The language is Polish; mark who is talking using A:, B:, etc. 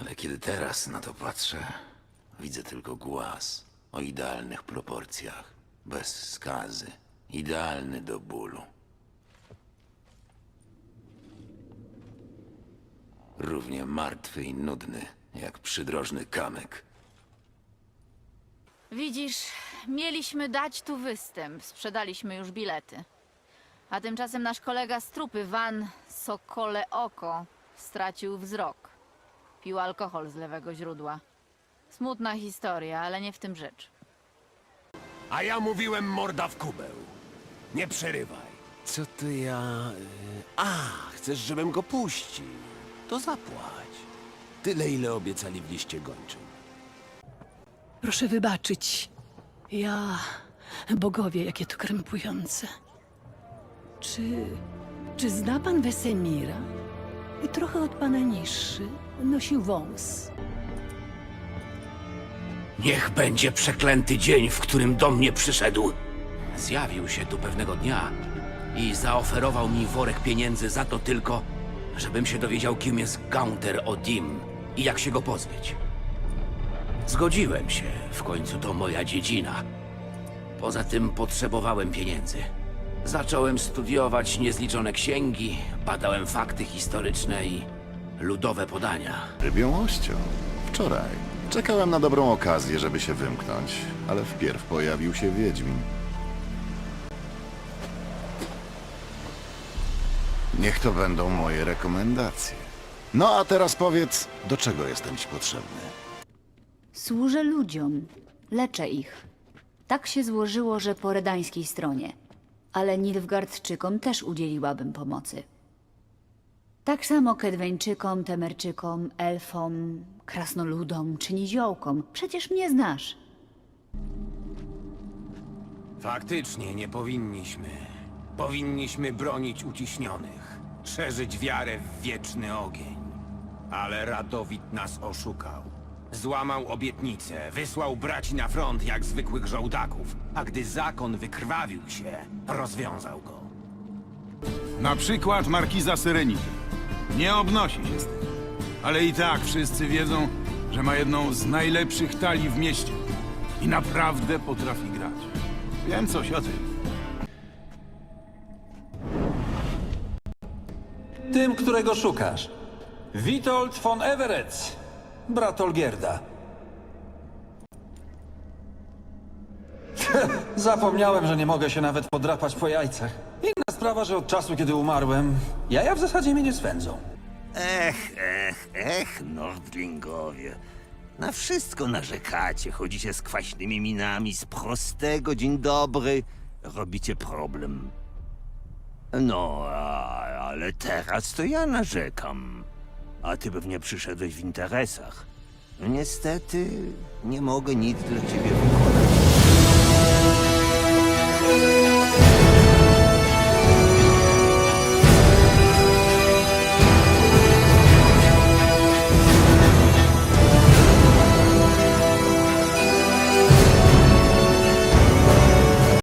A: Ale kiedy teraz na to patrzę, widzę tylko głaz o idealnych proporcjach, bez skazy, idealny do bólu. Równie martwy i nudny, jak przydrożny kamyk.
B: Widzisz, mieliśmy dać tu występ, sprzedaliśmy już bilety. A tymczasem nasz kolega z trupy, Van Sokole Oko, stracił wzrok. Pił alkohol z lewego źródła. Smutna historia, ale nie w tym rzecz.
C: A ja mówiłem morda w kubeł. Nie przerywaj.
D: Co to ja... y, A, chcesz, żebym go puścił? To zapłać. Tyle, ile obiecali w liście gończym.
E: Proszę wybaczyć. Ja. Bogowie, jakie to krępujące. Czy. Czy zna pan Wesemira? Trochę od pana niższy. Nosił wąs.
F: Niech będzie przeklęty dzień, w którym do mnie przyszedł. Zjawił się tu pewnego dnia i zaoferował mi worek pieniędzy za to tylko, żebym się dowiedział, kim jest Gaunter Odim i jak się go pozbyć. Zgodziłem się, w końcu to moja dziedzina. Poza tym potrzebowałem pieniędzy. Zacząłem studiować niezliczone księgi, badałem fakty historyczne i ludowe podania.
G: Rybią Wczoraj. Czekałem na dobrą okazję, żeby się wymknąć, ale wpierw pojawił się Wiedźmin. Niech to będą moje rekomendacje. No a teraz powiedz, do czego jestem ci potrzebny?
H: Służę ludziom, leczę ich. Tak się złożyło, że po redańskiej stronie. Ale Nilfgardczykom też udzieliłabym pomocy. Tak samo Kedweńczykom, Temerczykom, Elfom, Krasnoludom czy Niziołkom. Przecież mnie znasz.
C: Faktycznie nie powinniśmy. Powinniśmy bronić uciśnionych, szerzyć wiarę w wieczny ogień. Ale Radowit nas oszukał. Złamał obietnicę, wysłał braci na front jak zwykłych żołdaków, a gdy zakon wykrwawił się, rozwiązał go.
I: Na przykład markiza Serenity. Nie obnosi się z tym. Ale i tak wszyscy wiedzą, że ma jedną z najlepszych talii w mieście. I naprawdę potrafi grać. Wiem coś o tym.
J: Tym, którego szukasz. Witold von Everett, brat Olgierda. Zapomniałem, że nie mogę się nawet podrapać po jajcach. Inna sprawa, że od czasu, kiedy umarłem, jaja w zasadzie mnie nie swędzą.
K: Ech, ech, ech, Nordlingowie. Na wszystko narzekacie, chodzicie z kwaśnymi minami, z prostego dzień dobry, robicie problem. No, a, ale teraz to ja narzekam. A ty pewnie przyszedłeś w interesach. Niestety, nie mogę nic dla ciebie wykonać.